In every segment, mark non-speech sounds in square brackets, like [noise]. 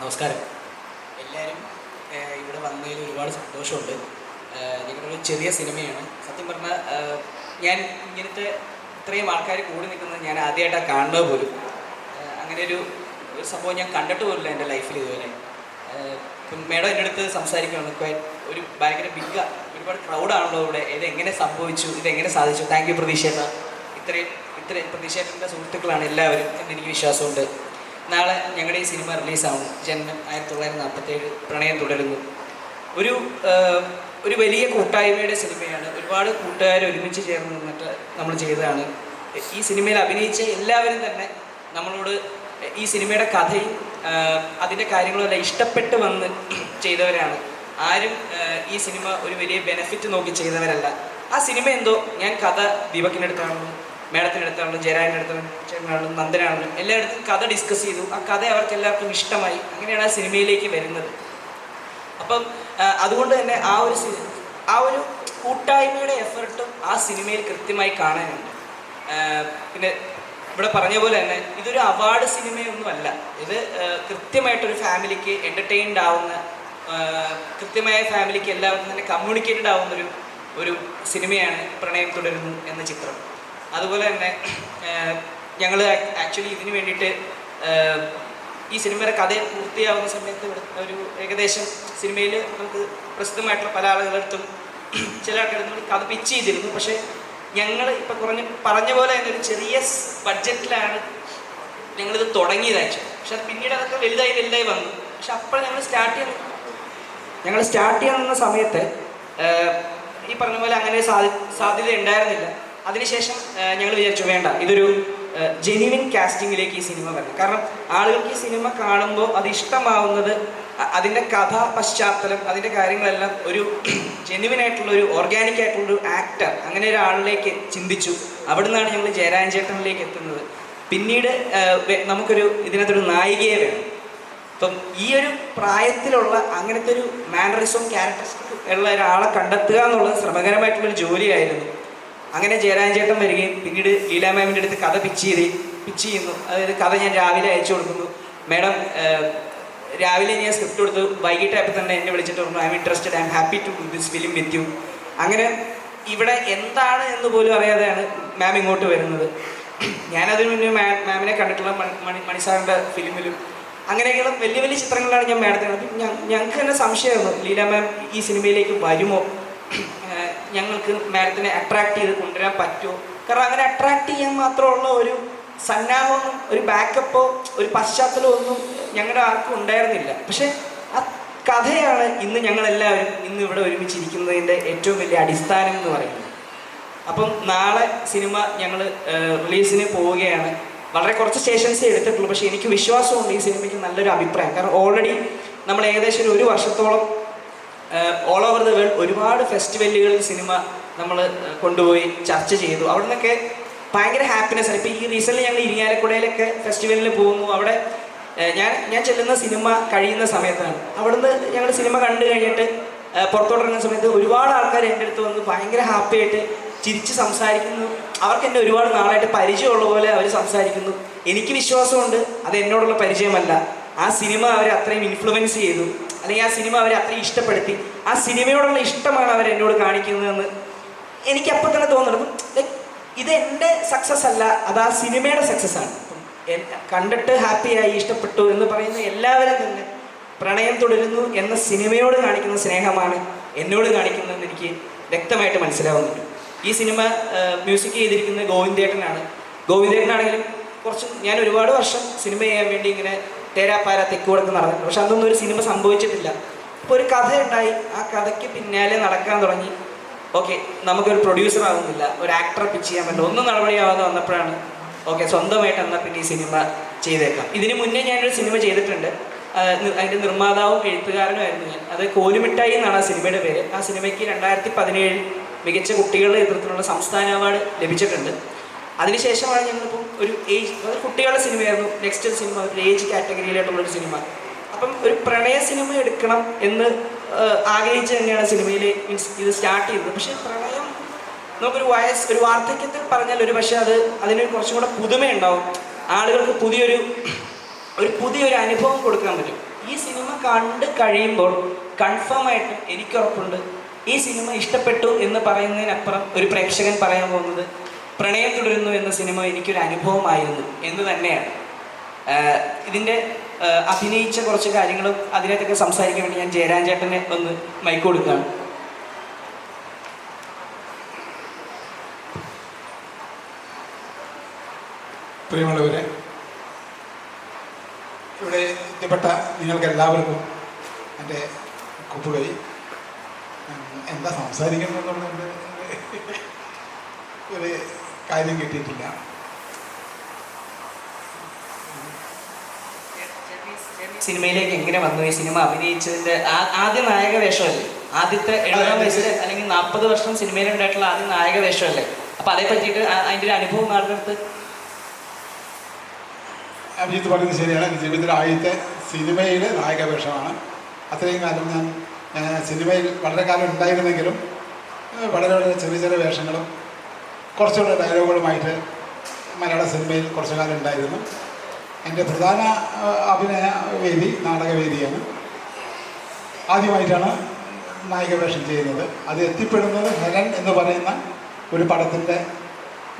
നമസ്കാരം. എല്ലാവരും ഇവിടെ വന്നതിൽ ഒരുപാട് സന്തോഷമുണ്ട്. നിങ്ങളുടെ ഒരു ചെറിയ സിനിമയാണ്. സത്യം പറഞ്ഞാൽ ഞാൻ ഇങ്ങനത്തെ ഇത്രയും ആൾക്കാർ കൂടി നിൽക്കുന്നത് ഞാൻ ആദ്യമായിട്ടാണ് കാണുന്നത് പോലും. അങ്ങനെ ഒരു ഒരു സംഭവം ഞാൻ കണ്ടിട്ട് പോലില്ല എന്റെ ലൈഫിൽ ഇതുവരെ. മേഡം എന്റെ അടുത്ത് സംസാരിക്കുകയാണ്. ഒരു ഭയങ്കര ബിഗ് ഒരുപാട് ക്രൗഡാണല്ലോ ഇവിടെ. ഇത് എങ്ങനെ സംഭവിച്ചു? ഇത് എങ്ങനെ സാധിച്ചു? താങ്ക് യു പ്രതീക്ഷേട്ട. ഇത്രയും ഇത്രയും പ്രതീക്ഷേട്ടന്റെ സുഹൃത്തുക്കളാണ് എല്ലാവരും എന്നെനിക്ക് വിശ്വാസമുണ്ട്. നാളെ ഞങ്ങളുടെ ഈ സിനിമ റിലീസാവും. ജന്മം ആയിരത്തി തൊള്ളായിരത്തി നാൽപ്പത്തേഴ് പ്രണയം തുടരുന്നു. ഒരു ഒരു വലിയ കൂട്ടായ്മയുടെ സിനിമയാണ്. ഒരുപാട് കൂട്ടുകാർ ഒരുമിച്ച് ചേർന്ന് നിന്നിട്ട് നമ്മൾ ചെയ്തതാണ്. ഈ സിനിമയിൽ അഭിനയിച്ച എല്ലാവരും തന്നെ നമ്മളോട് ഈ സിനിമയുടെ കഥയും അതിന്റെ കാര്യങ്ങളെല്ലാം ഇഷ്ടപ്പെട്ട് വന്ന് ചെയ്തവരാണ്. ആരും ഈ സിനിമ ഒരു വലിയ ബെനഫിറ്റ് നോക്കി ചെയ്തവരല്ല. ആ സിനിമ എന്തോ ഞാൻ കഥ ദീപക്കിന്റെ അടുത്താണെന്നും മേഡത്തിന്റെ അടുത്താണെങ്കിലും ജയരാജന്റെ അടുത്താണെങ്കിലും ചേട്ടനാണെങ്കിലും നന്ദനാണെങ്കിലും എല്ലായിടത്തും കഥ ഡിസ്കസ് ചെയ്തു. ആ കഥ അവർക്ക് എല്ലാവർക്കും ഇഷ്ടമായി. അങ്ങനെയാണ് ആ സിനിമയിലേക്ക് വരുന്നത്. അപ്പം അതുകൊണ്ട് തന്നെ ആ ഒരു ആ ഒരു കൂട്ടായ്മയുടെ എഫർട്ടും ആ സിനിമയിൽ കൃത്യമായി കാണാനുണ്ട്. പിന്നെ ഇവിടെ പറഞ്ഞ പോലെ തന്നെ ഇതൊരു അവാർഡ് സിനിമയൊന്നുമല്ല. ഇത് കൃത്യമായിട്ടൊരു ഫാമിലിക്ക് എന്റർടൈൻഡ് ആവുന്ന കൃത്യമായ ഫാമിലിക്ക് എല്ലാവർക്കും തന്നെ കമ്മ്യൂണിക്കേറ്റഡ് ആവുന്നൊരു ഒരു സിനിമയാണ് പ്രണയം തുടരുന്നു എന്ന ചിത്രം. അതുപോലെ തന്നെ ഞങ്ങൾ ആക്ച്വലി ഇതിന് വേണ്ടിയിട്ട് ഈ സിനിമയുടെ കഥ പൂർത്തിയാവുന്ന സമയത്ത് ഒരു ഏകദേശം സിനിമയിൽ നമുക്ക് പ്രസിദ്ധമായിട്ടുള്ള പല ആളുകളടുത്തും ചില ആൾക്കാരും നമ്മൾ കഥ പിച്ച് ചെയ്തിരുന്നു. പക്ഷേ ഞങ്ങൾ ഇപ്പം കുറഞ്ഞ പറഞ്ഞ പോലെ തന്നെ ഒരു ചെറിയ ബഡ്ജറ്റിലാണ് ഞങ്ങളിത് തുടങ്ങിയത് ആക്ച്വലി പക്ഷെ അത് പിന്നീട് അതൊക്കെ വലുതായി വലുതായി വന്നു. പക്ഷെ അപ്പോൾ ഞങ്ങൾ സ്റ്റാർട്ട് ചെയ്യാൻ ഞങ്ങൾ സ്റ്റാർട്ട് ചെയ്യുന്ന സമയത്ത് ഈ പറഞ്ഞ പോലെ അങ്ങനെ സാധ്യ സാധ്യത ഉണ്ടായിരുന്നില്ല അതിനുശേഷം ഞങ്ങൾ വിചാരിച്ചു വേണ്ട ഇതൊരു ജെന്യുവിൻ കാസ്റ്റിങ്ങിലേക്ക് ഈ സിനിമ വരണം. കാരണം ആളുകൾക്ക് ഈ സിനിമ കാണുമ്പോൾ അത് ഇഷ്ടമാവുന്നത് അതിന്റെ കഥ പശ്ചാത്തലം അതിന്റെ കാര്യങ്ങളെല്ലാം ഒരു [clears throat] ജെന്യുവിൻ ആയിട്ടുള്ള ഒരു ഓർഗാനിക് ആയിട്ടുള്ള ഒരു ആക്ടർ അങ്ങനെ ഒരാളിലേക്ക് ചിന്തിച്ചു. അവിടുന്നാണ് ഞങ്ങൾ ജയരാജേട്ടനിലേക്ക് എത്തുന്നത്. പിന്നീട് നമുക്കൊരു ഇതിനകത്തൊരു നായികയെ വേണം. അപ്പം ഈ ഒരു പ്രായത്തിലുള്ള അങ്ങനത്തെ ഒരു മാനറിസം ക്യാരക്ടറിസ്റ്റിക് ഉള്ള ഒരാളെ കണ്ടെത്തുക എന്നുള്ളത് ശ്രമകരമായിട്ടുള്ളൊരു ജോലിയായിരുന്നു. അങ്ങനെ ജയരാജൻ ചേട്ടൻ വരികയും പിന്നീട് ലീലാ മാമിന്റെ അടുത്ത് കഥ പിച്ച് ചെയ്ത് പിച്ച് ചെയ്യുന്നു. അതായത് കഥ ഞാൻ രാവിലെ അയച്ചു കൊടുക്കുന്നു. മാഡം രാവിലെ ഞാൻ സ്ക്രിപ്റ്റ് കൊടുത്തു. വൈകിട്ട് വൈകിട്ടായപ്പോൾ തന്നെ എന്നെ വിളിച്ചിട്ട് പറഞ്ഞു I'm interested I'm happy to do this film with you അങ്ങനെ ഇവിടെ എന്താണ് എന്ന് പോലും അറിയാതെയാണ് മാം ഇങ്ങോട്ട് വരുന്നത്. ഞാനതിന് മുന്നേ മാ മാമിനെ കണ്ടിട്ടുള്ള മണി മണിസാറിന്റെ മണി സാറിന്റെ ഫിലിമിലും അങ്ങനെയൊക്കെയുള്ള വലിയ വലിയ ചിത്രങ്ങളാണ് ഞാൻ മാഡത്തിന് അപ്പം ഞങ്ങൾക്ക് തന്നെ സംശയമായിരുന്നു ലീല മാം ഈ സിനിമയിലേക്ക് വരുമോ? ഞങ്ങൾക്ക് മാഡത്തിനെ അട്രാക്ട് ചെയ്ത് കൊണ്ടുവരാൻ പറ്റുമോ കാരണം അങ്ങനെ അട്രാക്ട് ചെയ്യാൻ മാത്രമുള്ള ഒരു സന്നാഹമൊന്നും ഒരു ബാക്കപ്പോ ഒരു പശ്ചാത്തലമോ ഒന്നും ഞങ്ങളുടെ ആർക്കും ഉണ്ടായിരുന്നില്ല. പക്ഷെ ആ കഥയാണ് ഇന്ന് ഞങ്ങളെല്ലാവരും ഇന്ന് ഇവിടെ ഒരുമിച്ചിരിക്കുന്നതിന്റെ ഏറ്റവും വലിയ അടിസ്ഥാനം എന്ന് പറയുന്നത്. അപ്പം നാളെ സിനിമ ഞങ്ങൾ റിലീസിന് പോവുകയാണ്. വളരെ കുറച്ച് സ്റ്റേഷൻസേ എടുത്തിട്ടുള്ളൂ. പക്ഷേ എനിക്ക് വിശ്വാസമുണ്ട് ഈ സിനിമയ്ക്ക് നല്ലൊരു അഭിപ്രായം. കാരണം ഓൾറെഡി നമ്മൾ ഏകദേശം ഒരു വർഷത്തോളം ഓൾ ഓവർ ദ വേൾഡ് ഒരുപാട് ഫെസ്റ്റിവലുകളിൽ സിനിമ നമ്മൾ കൊണ്ടുപോയി ചർച്ച ചെയ്തു. അവിടെ നിന്നൊക്കെ ഭയങ്കര ഹാപ്പിനെസ് ആണ്. ഇപ്പോൾ ഈ റീസെന്റ് ഞങ്ങൾ ഇരിങ്ങാലക്കുടയിലൊക്കെ ഫെസ്റ്റിവലിൽ പോകുന്നു. അവിടെ ഞാൻ ഞാൻ ചെല്ലുന്ന സിനിമ കഴിയുന്ന സമയത്താണ്. അവിടുന്ന് ഞങ്ങൾ സിനിമ കണ്ടു കഴിഞ്ഞിട്ട് പുറത്തോട്ടിറങ്ങുന്ന സമയത്ത് ഒരുപാട് ആൾക്കാർ എന്റെ അടുത്ത് വന്ന് ഭയങ്കര ഹാപ്പി ആയിട്ട് ചിരിച്ച് സംസാരിക്കുന്നു. അവർക്ക് എന്നെ ഒരുപാട് നാളായിട്ട് പരിചയമുള്ള പോലെ അവർ സംസാരിക്കുന്നു. എനിക്ക് വിശ്വാസമുണ്ട്. അത് എന്നോടുള്ള പരിചയമല്ല. ആ സിനിമ അവരെ അത്രയും ഇൻഫ്ലുവൻസ് ചെയ്തു. അല്ലെങ്കിൽ ആ സിനിമ അവരെ അത്രയും ഇഷ്ടപ്പെടുത്തി. ആ സിനിമയോടുള്ള ഇഷ്ടമാണ് അവർ എന്നോട് കാണിക്കുന്നതെന്ന് എനിക്ക് അപ്പം തന്നെ തോന്നുന്നത്. ലൈക്ക് ഇത് എന്റെ സക്സസ് അല്ല അത് ആ സിനിമയുടെ സക്സസ് ആണ്. കണ്ടിട്ട് ഹാപ്പിയായി ഇഷ്ടപ്പെട്ടു എന്ന് പറയുന്ന എല്ലാവരും തന്നെ പ്രണയം തുടരുന്നു എന്ന സിനിമയോട് കാണിക്കുന്ന സ്നേഹമാണ് എന്നോട് കാണിക്കുന്നതെന്ന് എനിക്ക് വ്യക്തമായിട്ട് മനസ്സിലാവുന്നുണ്ട്. ഈ സിനിമ മ്യൂസിക് ചെയ്തിരിക്കുന്നത് ഗോവിന്ദേട്ടനാണ്. ഗോവിന്ദേട്ടനാണെങ്കിലും കുറച്ച് ഞാൻ ഒരുപാട് വർഷം സിനിമ ചെയ്യാൻ വേണ്ടി ഇങ്ങനെ തേരാപ്പാര തെക്കുവടക്ക് നടന്നു പക്ഷെ അന്നൊന്നും ഒരു സിനിമ സംഭവിച്ചിട്ടില്ല. അപ്പോൾ ഒരു കഥ ഉണ്ടായി ആ കഥയ്ക്ക് പിന്നാലെ നടക്കാൻ തുടങ്ങി. ഓക്കെ നമുക്കൊരു പ്രൊഡ്യൂസർ ആവുന്നില്ല. ഒരു ആക്ടറെ പിച്ച് ചെയ്യാൻ പറ്റില്ല. ഒന്നും നടപടിയാവാതെ വന്നപ്പോഴാണ് ഓക്കെ സ്വന്തമായിട്ട് എന്നാൽ പിന്നെ ഈ സിനിമ ചെയ്തേക്കാം. ഇതിന് മുന്നേ ഞാനൊരു സിനിമ ചെയ്തിട്ടുണ്ട്. അതിന്റെ നിർമ്മാതാവും എഴുത്തുകാരനുമായിരുന്നു ഞാൻ. അത് കോലുമിട്ടായി എന്നാണ് ആ സിനിമയുടെ പേര്. ആ സിനിമയ്ക്ക് രണ്ടായിരത്തി പതിനേഴിൽ മികച്ച കുട്ടികളുടെ നേതൃത്വത്തിലുള്ള സംസ്ഥാന അവാർഡ് ലഭിച്ചിട്ടുണ്ട്. അതിനുശേഷമാണ് ഞങ്ങളിപ്പം ഒരു ഏജ് കുട്ടികളുടെ സിനിമയായിരുന്നു. നെക്സ്റ്റ് സിനിമ ഒരു ഏജ് കാറ്റഗറിയിലായിട്ടുള്ളൊരു സിനിമ അപ്പം ഒരു പ്രണയ സിനിമ എടുക്കണം എന്ന് ആഗ്രഹിച്ച് തന്നെയാണ് സിനിമയിൽ ഇത് സ്റ്റാർട്ട് ചെയ്തത്. പക്ഷേ പ്രണയം നമുക്കൊരു വയസ്സ് ഒരു വാർദ്ധക്യത്തിൽ പറഞ്ഞാൽ ഒരു പക്ഷേ അത് അതിന് കുറച്ചും കൂടെ പുതുമയുണ്ടാവും. ആളുകൾക്ക് പുതിയൊരു ഒരു പുതിയൊരു അനുഭവം കൊടുക്കാൻ പറ്റും. ഈ സിനിമ കണ്ട് കഴിയുമ്പോൾ കൺഫേം ആയിട്ടും എനിക്കുറപ്പുണ്ട് ഈ സിനിമ ഇഷ്ടപ്പെട്ടു എന്ന് പറയുന്നതിനപ്പുറം ഒരു പ്രേക്ഷകൻ പറയാൻ പോകുന്നത് പ്രണയം തുടരുന്നു എന്ന സിനിമ എനിക്കൊരു അനുഭവമായിരുന്നു എന്ന് തന്നെയാണ്. ഇതിന്റെ അഭിനയിച്ച കുറച്ച് കാര്യങ്ങളും അതിനകത്തൊക്കെ സംസാരിക്കാൻ വേണ്ടി ഞാൻ ജയരാജ് ചേട്ടനെ ഒന്ന് മൈക്ക് കൊടുക്കുകയാണ്. പ്രിയമുള്ളവരെ ഇവിടെ എത്തിപ്പെട്ട നിങ്ങൾക്ക് എല്ലാവർക്കും എന്റെ കുപ്പുകൈ. എന്താ സംസാരിക്കുന്നതെന്നുള്ള ഒരു കാര്യം കിട്ടിയിട്ടില്ല. സിനിമയിലേക്ക് എങ്ങനെ വന്നു? ഈ സിനിമ അഭിനയിച്ചതിന്റെ ആദ്യ നായക വേഷമല്ലേ? ആദ്യത്തെ എഴുപതാം വയസ്സിൽ അല്ലെങ്കിൽ നാൽപ്പത് വർഷം സിനിമയിൽ ഉണ്ടായിട്ടുള്ള ആദ്യ നായക വേഷമല്ലേ? അപ്പൊ അതേ പറ്റിയിട്ട് അതിന്റെ ഒരു അനുഭവം നാടിനടുത്ത് അഭിജിത്ത് പറയുന്നത് ശരിയാണ്. എന്റെ ജീവിതത്തിലെ ആദ്യത്തെ സിനിമയിൽ നായക വേഷമാണ്. അത്രയും കാലം ഞാൻ സിനിമയിൽ വളരെ കാലം ഉണ്ടായിരുന്നെങ്കിലും വളരെ വളരെ ചെറിയ ചെറിയ വേഷങ്ങളും കുറച്ചുകൂടെ ഡയലോഗുകളുമായിട്ട് മലയാള സിനിമയിൽ കുറച്ചു കാലം ഉണ്ടായിരുന്നു. എന്റെ പ്രധാന അഭിനയ വേദി നാടകവേദിയാണ് ആദ്യമായിട്ടാണ് നായിക വേഷം ചെയ്യുന്നത്. അത് എത്തിപ്പെടുന്നത് ഹെലൻ എന്ന് പറയുന്ന ഒരു പടത്തിന്റെ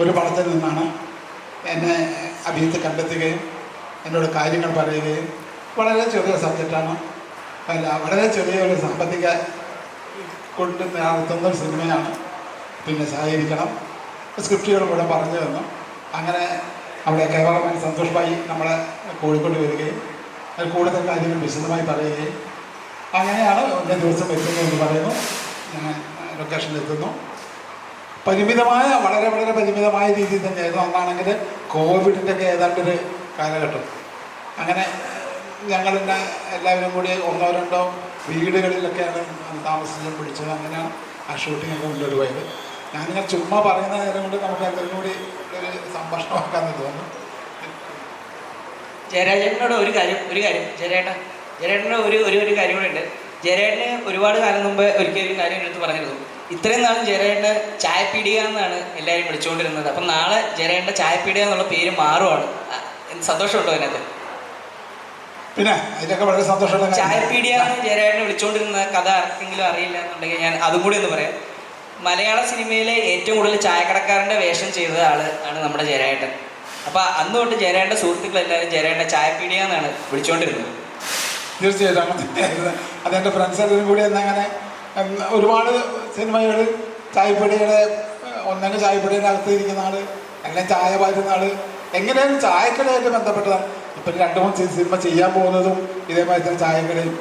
ഒരു പടത്തിൽ നിന്നാണ് എന്നെ അഭിജിത്ത് കണ്ടെത്തുകയും എന്നോട് കാര്യങ്ങൾ പറയുകയും വളരെ ചെറിയ സബ്ജക്റ്റാണ്. അല്ല വളരെ ചെറിയ ഒരു സാമ്പത്തിക കൊണ്ട് നടത്തുന്ന ഒരു സിനിമയാണ്. പിന്നെ സഹകരിക്കണം. സ്ക്രിപ്റ്റുകളും ഇവിടെ പറഞ്ഞു തന്നു. അങ്ങനെ അവിടെ കേരളമാൻ സന്തോഷ് ഭായി നമ്മളെ കോഴിക്കോട് വരികയും അതിൽ കൂടുതൽ കാര്യങ്ങൾ വിശദമായി പറയുകയും അങ്ങനെയാണ് ഒന്നേ ദിവസം എത്തുന്നു എന്ന് പറയുന്നു. ഞാൻ ലൊക്കേഷനിൽ എത്തുന്നു. പരിമിതമായ വളരെ വളരെ പരിമിതമായ രീതിയിൽ തന്നെ തന്നെയായിരുന്നു അന്നാണെങ്കിൽ കോവിഡിന്റെ ഒക്കെ ഏതാണ്ടൊരു കാലഘട്ടം. അങ്ങനെ ഞങ്ങളുടെ എല്ലാവരും കൂടി ഒന്നോ രണ്ടോ വീടുകളിലൊക്കെയാണ് താമസിച്ചും പിടിച്ചത്. അങ്ങനെയാണ് ആ ഷൂട്ടിങ്ങൊക്കെ മുന്നോട്ട് പോയത് ഞാനിങ്ങനെ ചുമ്മാ പറയുന്ന നേരം കൊണ്ട് നമുക്ക് അതിലും കൂടി ഒരു സംഭാഷണമാക്കാന്ന് തോന്നുന്നു. ജയരാജേട്ടനോട് ഒരു കാര്യം ഒരു കാര്യം. ജയരേട്ട ജയരേട്ടനോട് ഒരു ഒരു ഒരു കാര്യം കൂടെ ഉണ്ട്. ജയരേട്ടന് ഒരുപാട് കാലം മുമ്പ് ഒരിക്കലും ഒരു കാര്യം എടുത്ത് പറഞ്ഞിരുന്നു. ഇത്രയും നാളും ജയരേട്ടന് ചായപ്പീടിക എന്നാണ് എല്ലാവരും വിളിച്ചുകൊണ്ടിരുന്നത്. അപ്പം നാളെ ജയരേട്ടന്റെ ചായപ്പീടിക എന്നുള്ള പേര് മാറുവാണ്. സന്തോഷമുണ്ടോ അതിനകത്ത്? പിന്നെ അതിനൊക്കെ വളരെ സന്തോഷമുള്ള ചായ ചായപ്പീടിയാണ് ജയരേട്ടനെ വിളിച്ചുകൊണ്ടിരുന്ന കഥ ആർക്കെങ്കിലും അറിയില്ല എന്നുണ്ടെങ്കിൽ ഞാൻ അതും കൂടി ഒന്ന് പറയാം. മലയാള സിനിമയിലെ ഏറ്റവും കൂടുതൽ ചായക്കടക്കാരന്റെ വേഷം ചെയ്ത ആൾ ആണ് നമ്മുടെ ജയരാജൻ അപ്പൊ അന്ന് തൊട്ട് ജയരാജന്റെ സുഹൃത്തുക്കൾ എല്ലാവരും ജയരാജന്റെ ചായപ്പീടിയ എന്നാണ് വിളിച്ചുകൊണ്ടിരുന്നത് തീർച്ചയായിട്ടും. അങ്ങനെ കൂടി എന്നങ്ങനെ ഒരുപാട് സിനിമകൾ ചായപ്പൊടിയുടെ ഒന്നെങ്കിൽ ചായപ്പൊടിയുടെ അകത്ത് ഇരിക്കുന്ന ആൾ അല്ലെങ്കിൽ ചായ പാരുന്ന ആൾ എങ്ങനെയാണ് ചായക്കടയായിട്ട് ബന്ധപ്പെട്ടതാണ്. ഇപ്പം രണ്ട് മൂന്ന് സിനിമ ചെയ്യാൻ പോകുന്നതും ഇതേമാതിരി തന്നെ ചായക്കടയും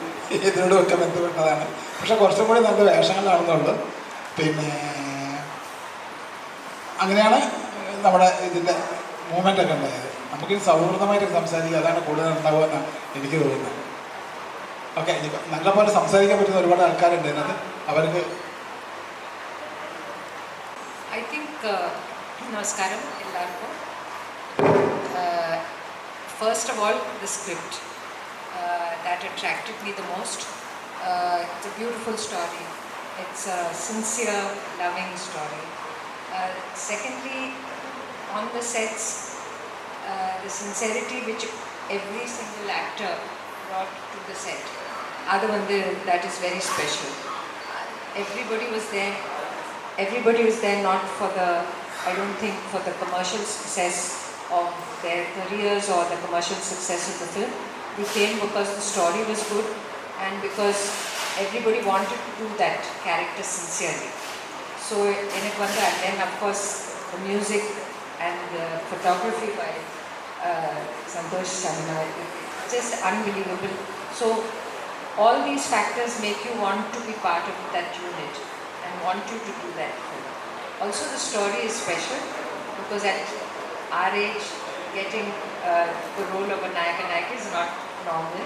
ഇതിനോടും ഒക്കെ ബന്ധപ്പെട്ടതാണ്. പക്ഷെ കുറച്ചും കൂടി നല്ല വേഷങ്ങളാണെന്നുള്ളത് പിന്നെ അങ്ങനെയാണ് നമ്മുടെ ഇതിന്റെ മൂവ്മെന്റ് ഒക്കെ ഉണ്ടായത്. നമുക്ക് സൗഹൃദമായിട്ട് സംസാരിക്കുക അതാണ് കൂടുതൽ ഉണ്ടാവുക എന്നാണ് എനിക്ക് തോന്നുന്നത്. ഓക്കെ നല്ല പോലെ സംസാരിക്കാൻ പറ്റുന്ന ഒരുപാട് ആൾക്കാരുണ്ട് അതിനകത്ത് അവർക്ക് ഐ തിങ്ക് നമസ്കാരം എല്ലാവർക്കും. First of all the script that attracted me the most it's a beautiful story. It's a sincere, loving story. Uh, secondly, on the sets, uh, the sincerity which every single actor brought to the set, other one that is very special. Uh, everybody was there. Everybody was there not for the, I don't think, for the commercial success of their careers or the commercial success of the film. They came because the story was good and because everybody wanted to do that character sincerely. So in it wonder, and then of course the music and the photography by uh, Santosh Samina, just unbelievable. So all these factors make you want to be part of that unit and want you to do that film. Also, the story is special because at our age, getting uh, the role of a Nayaka Nayaka is not normal.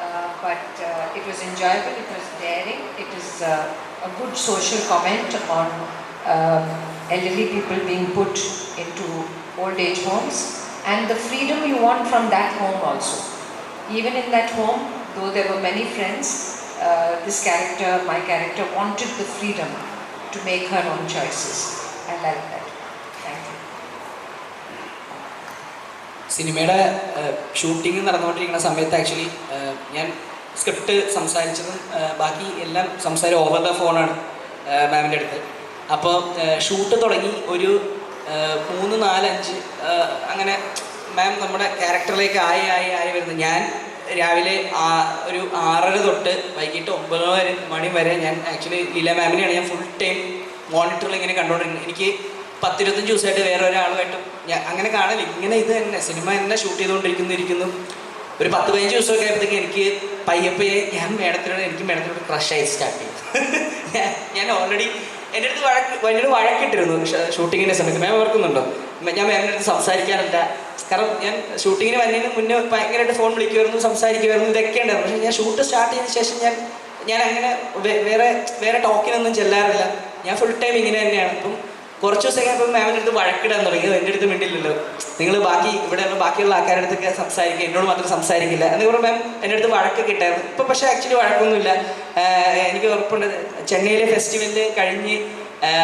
Uh, but uh, it was enjoyable, it was daring, it is uh, a good social comment on um, elderly people being put into old age homes and the freedom you want from that home also. Even in that home, though there were many friends, uh, this character, my character, wanted the freedom to make her own choices. I like that. സിനിമയുടെ shooting നടന്നുകൊണ്ടിരിക്കുന്ന സമയത്ത് actually ഞാൻ script സംസാരിച്ചതും ബാക്കി എല്ലാം സംസാരം over the ഫോണാണ് മാമിന്റെ അടുത്ത്. അപ്പോൾ ഷൂട്ട് തുടങ്ങി ഒരു മൂന്ന് നാലഞ്ച് അങ്ങനെ മാം നമ്മുടെ ക്യാരക്ടറിലേക്ക് ആയി ആയി ആയി വരുന്നത് ഞാൻ രാവിലെ ഒരു ആറര തൊട്ട് വൈകിട്ട് ഒമ്പത് വരെ മണി വരെ ഞാൻ ആക്ച്വലി ലീല മാമിനെയാണ് ഞാൻ ഫുൾ ടൈം മോണിറ്ററിൽ ഇങ്ങനെ കണ്ടുകൊണ്ടിരുന്നത് എനിക്ക് പത്തിരുപത്തഞ്ച് ദിവസമായിട്ട് വേറെ ഒരാളുമായിട്ടും ഞാൻ അങ്ങനെ കാണില്ല ഇങ്ങനെ ഇത് തന്നെ. സിനിമ തന്നെ ഷൂട്ട് ചെയ്തുകൊണ്ടിരിക്കുന്നു ഇരിക്കുന്നു. ഒരു പത്ത് പതിനഞ്ച് ദിവസമൊക്കെ ആയപ്പോഴത്തേക്ക് എനിക്ക് പയ്യപ്പയെ ഞാൻ മേഡത്തിനോട് എനിക്ക് മേഡത്തിനോട് ക്രഷായി സ്റ്റാർട്ട് ചെയ്തു. [laughs] ഞാൻ- ഓൾറെഡി എന്റെ അടുത്ത് വഴക്ക് എന്നോട് വഴക്കിട്ടിരുന്നു. ഷൂട്ടിങ്ങിന്റെ സമയത്ത്. മാം ഓർക്കുന്നുണ്ടോ? ഞാൻ മാമിന്റെ അടുത്ത് സംസാരിക്കാറില്ല. കാരണം ഞാൻ ഷൂട്ടിങ്ങിന് വരുന്നതിന് മുന്നേ ഭയങ്കരമായിട്ട് ഫോൺ വിളിക്കുമായിരുന്നു സംസാരിക്കുമായിരുന്നു ഇതൊക്കെ ഉണ്ടായിരുന്നു. പക്ഷേ ഞാൻ ഷൂട്ട് സ്റ്റാർട്ട് ചെയ്തതിന് ശേഷം ഞാൻ ഞാൻ അങ്ങനെ വേറെ വേറെ ടോക്കിനൊന്നും ചെല്ലാറില്ല. ഞാൻ ഫുൾ ടൈം ഇങ്ങനെ തന്നെയാണ്. അപ്പം കുറച്ച് ദിവസം കഴിഞ്ഞപ്പോൾ മാമിന്റെ അടുത്ത് വഴക്കിടാൻ തുടങ്ങി. "ഇത് എന്റെ അടുത്ത് മിണ്ടില്ലല്ലോ. നിങ്ങൾ ബാക്കി ഇവിടെയുള്ള ബാക്കിയുള്ള ആൾക്കാരുടെ അടുത്തൊക്കെ സംസാരിക്കുക. എന്നോട് മാത്രം സംസാരിക്കില്ല. എന്ന് പറഞ്ഞാൽ മാം എന്റെ അടുത്ത് വഴക്കൊക്കെ ഇട്ടായിരുന്നു. ഇപ്പം പക്ഷേ ആക്ച്വലി വഴക്കൊന്നുമില്ല. എനിക്ക് ഉറപ്പുണ്ട്. ചെന്നൈയിലെ ഫെസ്റ്റിവലിൽ കഴിഞ്ഞ്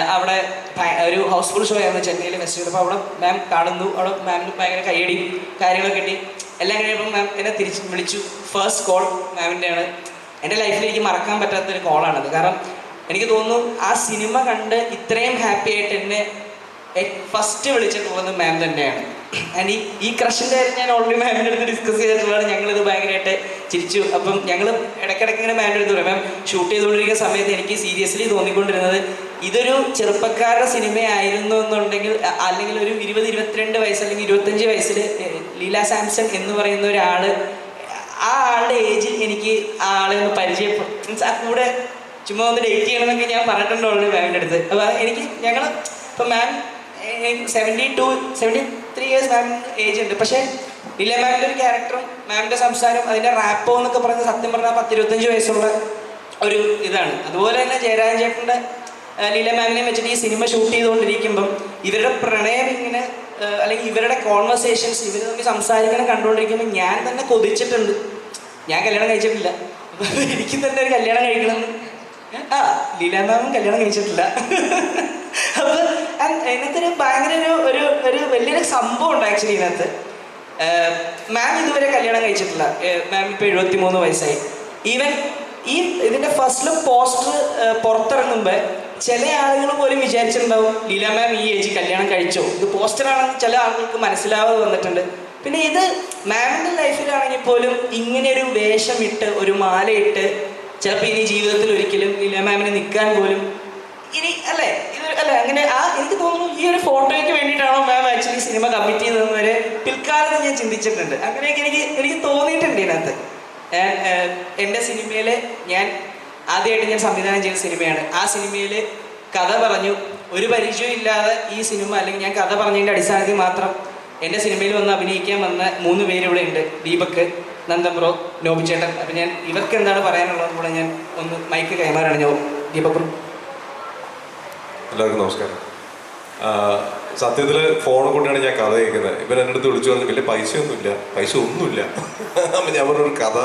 അവിടെ ഒരു ഹൗസ്ഫുൾ ഷോ ആയിരുന്നു ചെന്നൈയിലെ ഫെസ്റ്റിവൽ അപ്പോൾ അവിടെ മാം കാണുന്നു. അവിടെ മാമിന് ഭയങ്കര കൈയടി കാര്യങ്ങളൊക്കെ കിട്ടി. എല്ലാം കഴിയുമ്പോൾ മാം എന്നെ തിരിച്ച് വിളിച്ചു. ഫസ്റ്റ് കോൾ മാമിന്റെയാണ് എന്റെ ലൈഫിൽ എനിക്ക് മറക്കാൻ പറ്റാത്തൊരു കോളാണത് കാരണം എനിക്ക് തോന്നുന്നു ആ സിനിമ കണ്ട് ഇത്രയും ഹാപ്പി ആയിട്ട് എന്നെ ഫസ്റ്റ് വിളിച്ചിട്ടുള്ളത് മാം തന്നെയാണ്. ആൻഡ് ഈ ഈ ക്രഷിന്റെ കാര്യം ഞാൻ ഓൾറെഡി മാമിന്റെ അടുത്ത് ഡിസ്കസ് ചെയ്തിട്ടുള്ളതാണ്. ഞങ്ങളിത് ഭയങ്കരമായിട്ട് ചിരിച്ചു. അപ്പം ഞങ്ങൾ ഇടയ്ക്കിടയ്ക്ക് ഇങ്ങനെ മാമിന്റെ അടുത്ത് പറയും മാം ഷൂട്ട് ചെയ്തുകൊണ്ടിരിക്കുന്ന സമയത്ത് എനിക്ക് സീരിയസ്ലി തോന്നിക്കൊണ്ടിരുന്നത് ഇതൊരു ചെറുപ്പക്കാരുടെ സിനിമയായിരുന്നു എന്നുണ്ടെങ്കിൽ അല്ലെങ്കിൽ ഒരു ഇരുപത് ഇരുപത്തിരണ്ട് വയസ്സ് അല്ലെങ്കിൽ ഇരുപത്തഞ്ച് വയസ്സിൽ ലീല സാംസൺ എന്ന് പറയുന്ന ഒരാൾ ആ ആളുടെ ഏജിൽ എനിക്ക് ആ ആളെ ഒന്ന് പരിചയപ്പെടും മീൻസ് ആ കൂടെ ചുമ്മാ ഒന്ന് ഡേറ്റ് ചെയ്യണമെന്നൊക്കെ ഞാൻ പറഞ്ഞിട്ടുണ്ട് മാമിന്റെ അടുത്ത്. അപ്പോൾ എനിക്ക് ഞങ്ങൾ ഇപ്പം ma'am seventy two seventy three years ma'am age ഉണ്ട്. പക്ഷേ ഇല്ല മാമിന്റെ ഒരു ക്യാരക്ടറും മാമിന്റെ സംസാരം അതിന്റെ റാപ്പോ എന്നൊക്കെ പറയുന്നത് സത്യം പറഞ്ഞാൽ പത്തിരുപത്തഞ്ച് വയസ്സുള്ള ഒരു ഇതാണ്. അതുപോലെ തന്നെ ജയരാജൻ ചേട്ടന്റെ ലീല മാമിനെ വെച്ചിട്ട് ഈ സിനിമ ഷൂട്ട് ചെയ്തുകൊണ്ടിരിക്കുമ്പം ഇവരുടെ പ്രണയം ഇങ്ങനെ അല്ലെങ്കിൽ ഇവരുടെ കോൺവെർസേഷൻസ് ഇവർ തമ്മിൽ സംസാരിക്കണം കണ്ടുകൊണ്ടിരിക്കുമ്പോൾ ഞാൻ തന്നെ കൊതിച്ചിട്ടുണ്ട്. ഞാൻ കല്യാണം കഴിച്ചിട്ടില്ല. എനിക്ക് തന്നെ ഒരു കല്യാണം കഴിക്കണമെന്ന് ആ ലീല മാമും കല്യാണം കഴിച്ചിട്ടില്ല. അപ്പൊ ഇതിനകത്ത് ഒരു ഭയങ്കര ഒരു ഒരു ഒരു വലിയൊരു സംഭവം ഉണ്ട് ആക്ച്വലി ഇതിനകത്ത്. മാം ഇതുവരെ കല്യാണം കഴിച്ചിട്ടില്ല. മാം ഇപ്പോൾ എഴുപത്തി മൂന്ന് വയസ്സായി. ഈവൻ ഈ ഇതിന്റെ ഫസ്റ്റ് ലുക്ക് പോസ്റ്റർ പുറത്തിറങ്ങുമ്പോൾ ചില ആളുകൾ പോലും വിചാരിച്ചിട്ടുണ്ടാവും ലീല മാം ഈ ഏജ് കല്യാണം കഴിച്ചോ? ഇത് പോസ്റ്ററാണെന്ന് ചില ആളുകൾക്ക് മനസ്സിലാവാതെ വന്നിട്ടുണ്ട്. പിന്നെ ഇത് മാമിന്റെ ലൈഫിലാണെങ്കിൽ പോലും ഇങ്ങനെ ഒരു വേഷമിട്ട് ഒരു മാലയിട്ട് ചിലപ്പോൾ ഇനി ജീവിതത്തിൽ ഒരിക്കലും ലീല മാമിന് നിൽക്കാൻ പോലും ഇനി അല്ലേ? ഇത് അല്ലേ അങ്ങനെ ആ എനിക്ക് തോന്നുന്നു ഈ ഒരു ഫോട്ടോയ്ക്ക് വേണ്ടിയിട്ടാണോ മാം ആക്ച്വലി സിനിമ കമ്മിറ്റ് ചെയ്തതെന്ന് വരെ പിൽക്കാലത്ത് ഞാൻ ചിന്തിച്ചിട്ടുണ്ട്. അങ്ങനെയൊക്കെ എനിക്ക് എനിക്ക് തോന്നിയിട്ടുണ്ട് ഇതിനകത്ത്. എന്റെ സിനിമയിൽ ഞാൻ ആദ്യമായിട്ട് ഞാൻ സംവിധാനം ചെയ്ത സിനിമയാണ്. ആ സിനിമയിൽ കഥ പറഞ്ഞു ഒരു പരിചയം ഇല്ലാതെ ഈ സിനിമ അല്ലെങ്കിൽ ഞാൻ കഥ പറഞ്ഞതിന്റെ അടിസ്ഥാനത്തിൽ മാത്രം എന്റെ സിനിമയിൽ വന്ന് അഭിനയിക്കാൻ വന്ന മൂന്ന് പേരിവിടെ ഉണ്ട്. ദീപക് നന്ദൻ ബ്രോ നോബിച്ചേട്ടൻ. അപ്പം ഞാൻ ഇവർക്ക് എന്താണ് പറയാനുള്ളത് കൂടെ ഞാൻ ഒന്ന് മൈക്ക് കൈമാറാണ്. ഞാൻ ദീപക്. ബ്രോ എല്ലാവർക്കും നമസ്കാരം. സത്യത്തിൽ ഫോൺ കൊണ്ടാണ് ഞാൻ കഥ കേൾക്കുന്നത്. ഇവൻ എന്റെ അടുത്ത് വിളിച്ചു പറഞ്ഞു വലിയ പൈസയൊന്നുമില്ല പൈസ ഒന്നുമില്ല അപ്പം ഞാൻ പറഞ്ഞൊരു കഥ